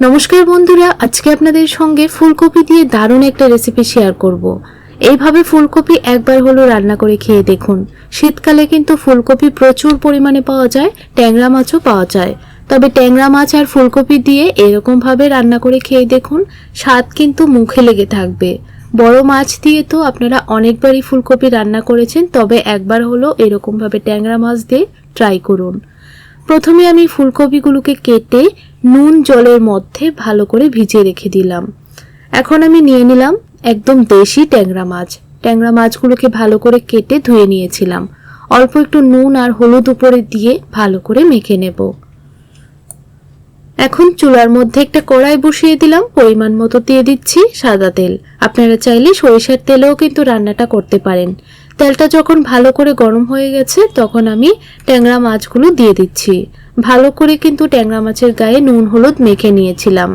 নমস্কার বন্ধুরা, আজকে আপনাদের সঙ্গে ফুলকপি দিয়ে দারুণ একটা রেসিপি শেয়ার করব। এইভাবে ফুলকপি একবার হলো রান্না করে খেয়ে দেখুন। শীতকালে কিন্তু ফুলকপি প্রচুর পরিমাণে পাওয়া যায়, ট্যাংরা মাছও পাওয়া যায়। তবে ট্যাংরা মাছ আর ফুলকপি দিয়ে এরকমভাবে রান্না করে খেয়ে দেখুন, স্বাদ কিন্তু মুখে লেগে থাকবে। বড় মাছ দিয়ে তো আপনারা অনেকবারই ফুলকপি রান্না করেছেন, তবে একবার হলো এরকমভাবে ট্যাংরা মাছ দিয়ে ট্রাই করুন। প্রথমে আমি ফুলকপিগুলোকে কেটে নুন জলের মধ্যে ভালো করে ভিজিয়ে রেখে দিলাম। এখন আমি নিয়ে নিলাম একদম দেশি ট্যাংরা মাছ। ট্যাংরা মাছগুলোকে ভালো করে কেটে ধুয়ে নিয়েছিলাম। অল্প একটু নুন আর হলুদ উপরে দিয়ে ভালো করে মেখে নেব। এখন চুলার মধ্যে একটা কড়াই বসিয়ে দিলাম। পরিমাণ মতো দিয়ে দিচ্ছি সাদা তেল। আপনারা চাইলে সরিষার তেলেও কিন্তু রান্নাটা করতে পারেন। তেলটা যখন ভালো করে গরম হয়ে গেছে, তখন আমি ট্যাংরা মাছগুলো দিয়ে দিচ্ছি। ভালো করে কিন্তু ট্যাংরা মাছের গায়ে নুন, হলুদ মেখে নিয়েছিলাম।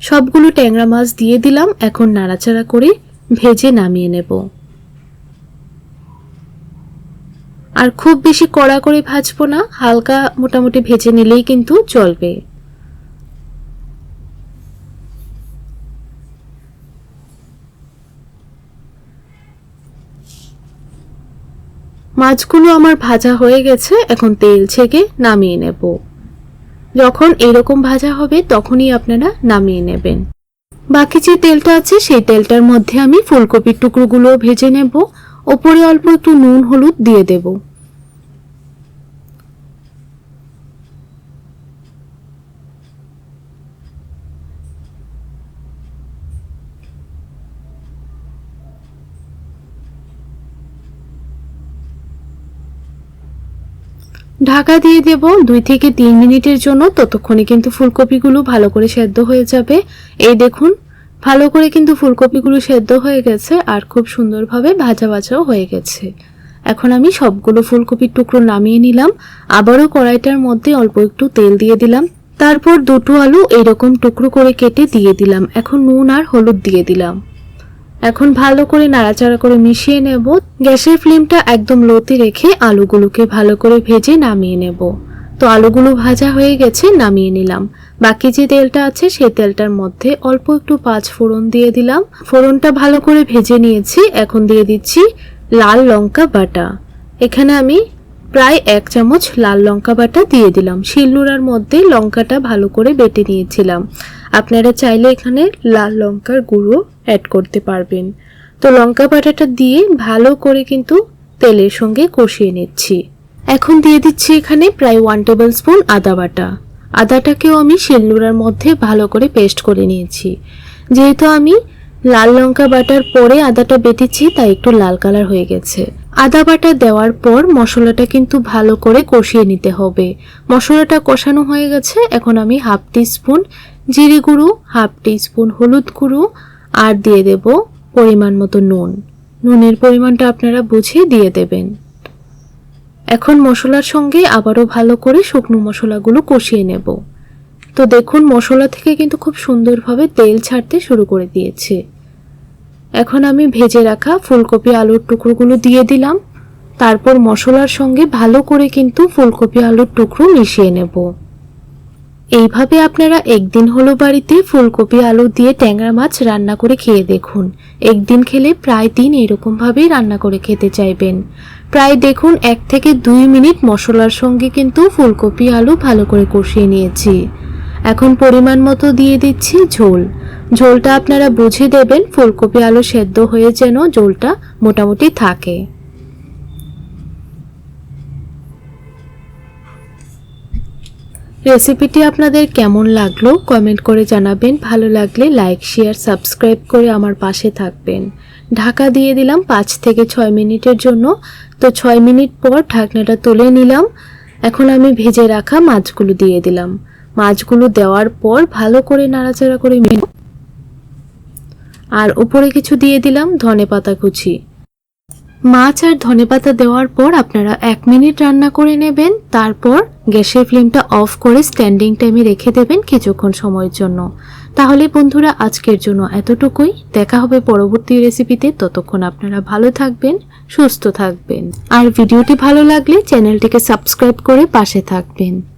সবগুলো ট্যাংরা মাছ দিয়ে দিলাম, এখন নাড়াচাড়া করে ভেজে নামিয়ে নেব। আর খুব বেশি কড়া করে ভাজবো না, হালকা মোটামুটি ভেজে নিলেই কিন্তু চলবে। মাছগুলো আমার ভাজা হয়ে গেছে, এখন তেল ছেঁকে নামিয়ে নেব। যখন এরকম ভাজা হবে, তখনই আপনারা নামিয়ে নেবেন। বাকি যে তেলটা আছে, সেই তেলটার মধ্যে আমি ফুলকপির টুকরোগুলো ভেজে নেব। ওপরে অল্প একটু নুন, হলুদ দিয়ে দেবো। ঢাকা দিয়ে দেব দুই থেকে তিন মিনিটের জন্য। ততক্ষণে কিন্তু ফুলকপিগুলো ভালো করে সেদ্ধ হয়ে যাবে। এই দেখুন, ভালো করে কিন্তু ফুলকপিগুলো সেদ্ধ হয়ে গেছে আর খুব সুন্দরভাবে ভাজা ভাজাও হয়ে গেছে। এখন আমি সবগুলো ফুলকপির টুকরো নামিয়ে নিলাম। আবারও কড়াইটার মধ্যে অল্প একটু তেল দিয়ে দিলাম। তারপর দুটো আলু এইরকম টুকরো করে কেটে দিয়ে দিলাম। এখন নুন আর হলুদ দিয়ে দিলাম। এখন ভালো করে নাড়াচাড়া করে মিশিয়ে নেব। গ্যাসের ফ্লেমটা একদম লোতে রেখে আলুগুলোকে ভালো করে ভেজে নামিয়ে নেব। তো আলুগুলো ভাজা হয়ে গেছে, নামিয়ে নিলাম। বাকি যে তেলটা আছে, সেই তেলটার মধ্যে অল্প একটু পাঁচ ফোড়ন দিয়ে দিলাম। ফোড়নটা ভালো করে ভেজে নিয়েছি। এখন দিয়ে দিচ্ছি লাল লঙ্কা বাটা। এখানে আমি প্রায় এক চামচ লাল লঙ্কা বাটা দিয়ে দিলাম। শিলনোড়ার মধ্যে লঙ্কাটা ভালো করে বেটে নিয়েছিলাম। আপনারা চাইলে এখানে লাল লঙ্কার গুঁড়ো অ্যাড করতে পারবেন। তো লঙ্কা বাটাটা দিয়ে ভালো করে কিন্তু তেলের সঙ্গে কষিয়ে নিচ্ছি। এখন দিয়ে দিচ্ছি এখানে প্রায় ওয়ান টেবিল স্পুন আদা বাটা। আদাটাকেও আমি শিলনোড়ার মধ্যে ভালো করে পেস্ট করে নিয়েছি। যেহেতু আমি লাল লঙ্কা বাটার পরে আদাটা বেটেছি, তাই একটু লাল কালার হয়ে গেছে। আদা বাটা দেওয়ার পর মশলাটা কিন্তু ভালো করে কষিয়ে নিতে হবে। মশলাটা কষানো হয়ে গেছে, এখন আমি হাফ টি স্পুন জিরে গুঁড়ো হাফ টি স্পুন হলুদ গুঁড়ো আর দিয়ে দেব পরিমাণ মতো নুন। নুনের পরিমাণটা আপনারা বুঝে দিয়ে দেবেন। এখন মশলার সঙ্গে আবারও ভালো করে শুকনো মশলাগুলো কষিয়ে নেব। তো দেখুন, মশলা থেকে কিন্তু খুব সুন্দরভাবে তেল ছাড়তে শুরু করে দিয়েছে। এখন আমি ভেজে রাখা ফুলকপি আলুর টুকরোগুলো দিয়ে দিলাম। তারপর মশলার সঙ্গে ভালো করে কিন্তু ফুলকপি আলুর টুকরো মিশিয়ে নেব। এইভাবে আপনারা একদিন হলো বাড়িতে ফুলকপি, আলু দিয়ে ট্যাংরা মাছ রান্না করে খেয়ে দেখুন। একদিন খেলে প্রায় দিন এরকমভাবেই রান্না করে খেতে চাইবেন। প্রায় দেখুন এক থেকে দুই মিনিট মশলার সঙ্গে কিন্তু ফুলকপি, আলু ভালো করে কষিয়ে নিয়েছি। এখন পরিমাণ মতো দিয়ে দিচ্ছি ঝোল। ঝোলটা আপনারা বুঝে দেবেন ফুলকপি, আলু সেদ্ধ হয়ে যেন ঝোলটা মোটামুটি থাকে। রেসিপিটি আপনাদের কেমন লাগল কমেন্ট করে জানাবেন। ভালো লাগলে লাইক, শেয়ার, সাবস্ক্রাইব করে আমার পাশে থাকবেন। ঢাকা দিয়ে দিলাম পাঁচ থেকে ছয় মিনিটের জন্য। তো ছয় মিনিট পর ঢাকনাটা তুলে নিলাম। এখন আমি ভেজে রাখা মাছগুলো দিয়ে দিলাম। মাছগুলো দেওয়ার পর ভালো করে নাড়াচাড়া করে আর উপরে কিছু দিয়ে দিলাম ধনে পাতা কুচি। মাছ আর ধনেপাতা দেওয়ার পর আপনারা এক মিনিট রান্না করে নেবেন, তারপর গ্যাসের ফ্লেমটা অফ করে স্ট্যান্ডিং টাইমে রেখে দেবেন কিছুক্ষণ সময়ের জন্য। তাহলে বন্ধুরা, আজকের জন্য এতটুকুই। দেখা হবে পরবর্তী রেসিপিতে। ততক্ষণ আপনারা ভালো থাকবেন, সুস্থ থাকবেন। আর ভিডিওটি ভালো লাগলে চ্যানেলটিকে সাবস্ক্রাইব করে পাশে থাকবেন।